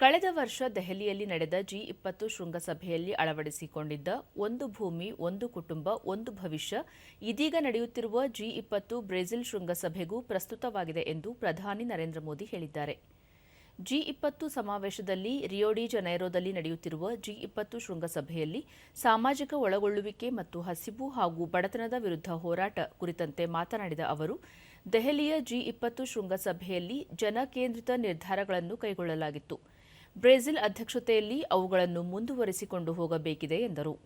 ಕಳೆದ ವರ್ಷ ದೆಹಲಿಯಲ್ಲಿ ನಡೆದ ಜಿ ಇಪ್ಪತ್ತು ಶೃಂಗಸಭೆಯಲ್ಲಿ ಅಳವಡಿಸಿಕೊಂಡಿದ್ದ ಒಂದು ಭೂಮಿ, ಒಂದು ಕುಟುಂಬ, ಒಂದು ಭವಿಷ್ಯ, ಇದೀಗ ನಡೆಯುತ್ತಿರುವ ಜಿ ಇಪ್ಪತ್ತು ಬ್ರೆಜಿಲ್ ಶೃಂಗಸಭೆಗೂ ಪ್ರಸ್ತುತವಾಗಿದೆ ಎಂದು ಪ್ರಧಾನಿ ನರೇಂದ್ರ ಮೋದಿ ಹೇಳಿದ್ದಾರೆ. ಜಿ ಇಪ್ಪತ್ತು ಸಮಾವೇಶದಲ್ಲಿ ರಿಯೋಡಿ ಜನೈರೋದಲ್ಲಿ ನಡೆಯುತ್ತಿರುವ ಜಿ ಇಪ್ಪತ್ತು ಶೃಂಗಸಭೆಯಲ್ಲಿ ಸಾಮಾಜಿಕ ಒಳಗೊಳ್ಳುವಿಕೆ ಮತ್ತು ಹಸಿವು ಹಾಗೂ ಬಡತನದ ವಿರುದ್ಧ ಹೋರಾಟ ಕುರಿತಂತೆ ಮಾತನಾಡಿದ ಅವರು, ದೆಹಲಿಯ ಜಿ ಇಪ್ಪತ್ತು ಶೃಂಗಸಭೆಯಲ್ಲಿ ಜನಕೇಂದ್ರಿತ ನಿರ್ಧಾರಗಳನ್ನು ಕೈಗೊಳ್ಳಲಾಗಿತ್ತು. ಬ್ರೆಜಿಲ್ ಅಧ್ಯಕ್ಷತೆಯಲ್ಲಿ ಅವುಗಳನ್ನು ಮುಂದುವರಿಸಿಕೊಂಡು ಹೋಗಬೇಕಿದೆ ಎಂದರು.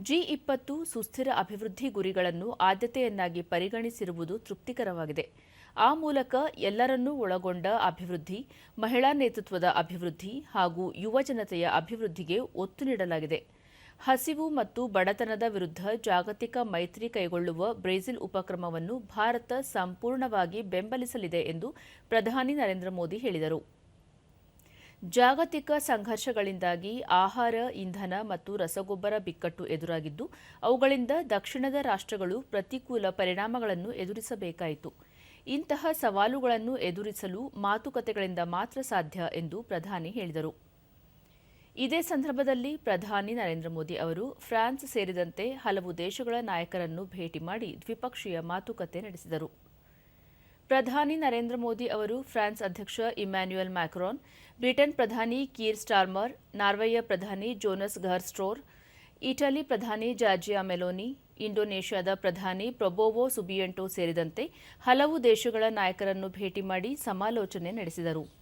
ಜಿ ಇಪ್ಪತ್ತು ಸುಸ್ಥಿರ ಅಭಿವೃದ್ಧಿ ಗುರಿಗಳನ್ನು ಆದ್ಯತೆಯನ್ನಾಗಿ ಪರಿಗಣಿಸಿರುವುದು ತೃಪ್ತಿಕರವಾಗಿದೆ. ಆ ಮೂಲಕ ಎಲ್ಲರನ್ನೂ ಒಳಗೊಂಡ ಅಭಿವೃದ್ಧಿ, ಮಹಿಳಾ ನೇತೃತ್ವದ ಅಭಿವೃದ್ಧಿ ಹಾಗೂ ಯುವ ಜನತೆಯ ಅಭಿವೃದ್ಧಿಗೆ ಒತ್ತು ನೀಡಲಾಗಿದೆ. ಹಸಿವು ಮತ್ತು ಬಡತನದ ವಿರುದ್ಧ ಜಾಗತಿಕ ಮೈತ್ರಿ ಕೈಗೊಳ್ಳುವ ಬ್ರೆಜಿಲ್ ಉಪಕ್ರಮವನ್ನು ಭಾರತ ಸಂಪೂರ್ಣವಾಗಿ ಬೆಂಬಲಿಸಲಿದೆ ಎಂದು ಪ್ರಧಾನಿ ನರೇಂದ್ರ ಮೋದಿ ಹೇಳಿದರು. ಜಾಗತಿಕ ಸಂಘರ್ಷಗಳಿಂದಾಗಿ ಆಹಾರ, ಇಂಧನ ಮತ್ತು ರಸಗೊಬ್ಬರ ಬಿಕ್ಕಟ್ಟು ಎದುರಾಗಿದ್ದು, ಅವುಗಳಿಂದ ದಕ್ಷಿಣದ ರಾಷ್ಟ್ರಗಳು ಪ್ರತಿಕೂಲ ಪರಿಣಾಮಗಳನ್ನು ಎದುರಿಸಬೇಕಾಯಿತು. ಇಂತಹ ಸವಾಲುಗಳನ್ನು ಎದುರಿಸಲು ಮಾತುಕತೆಗಳಿಂದ ಮಾತ್ರ ಸಾಧ್ಯ ಎಂದು ಪ್ರಧಾನಿ ಹೇಳಿದರು. ಇದೇ ಸಂದರ್ಭದಲ್ಲಿ ಪ್ರಧಾನಿ ನರೇಂದ್ರ ಮೋದಿ ಅವರು ಫ್ರಾನ್ಸ್ ಸೇರಿದಂತೆ ಹಲವು ದೇಶಗಳ ನಾಯಕರನ್ನು ಭೇಟಿ ಮಾಡಿ ದ್ವಿಪಕ್ಷೀಯ ಮಾತುಕತೆ ನಡೆಸಿದರು. ಪ್ರಧಾನಿ ನರೇಂದ್ರ ಮೋದಿ ಅವರು ಫ್ರಾನ್ಸ್ ಅಧ್ಯಕ್ಷ ಇಮ್ಯಾನ್ಯುಯಲ್ ಮ್ಯಾಕ್ರಾನ್, ಬ್ರಿಟನ್ ಪ್ರಧಾನಿ ಕೀರ್ ಸ್ಟಾರ್ಮರ್, ನಾರ್ವೆಯ ಪ್ರಧಾನಿ ಜೋನಸ್ ಘರ್ಸ್ಟ್ರೋರ್, ಇಟಲಿ ಪ್ರಧಾನಿ ಜಾರ್ಜಿಯಾ ಮೆಲೋನಿ, ಇಂಡೋನೇಷ್ಯಾದ ಪ್ರಧಾನಿ ಪ್ರೊಬೋವೋ ಸುಬಿಯಂಟೋ ಸೇರಿದಂತೆ ಹಲವು ದೇಶಗಳ ನಾಯಕರನ್ನು ಭೇಟಿ ಮಾಡಿ ಸಮಾಲೋಚನೆ ನಡೆಸಿದರು.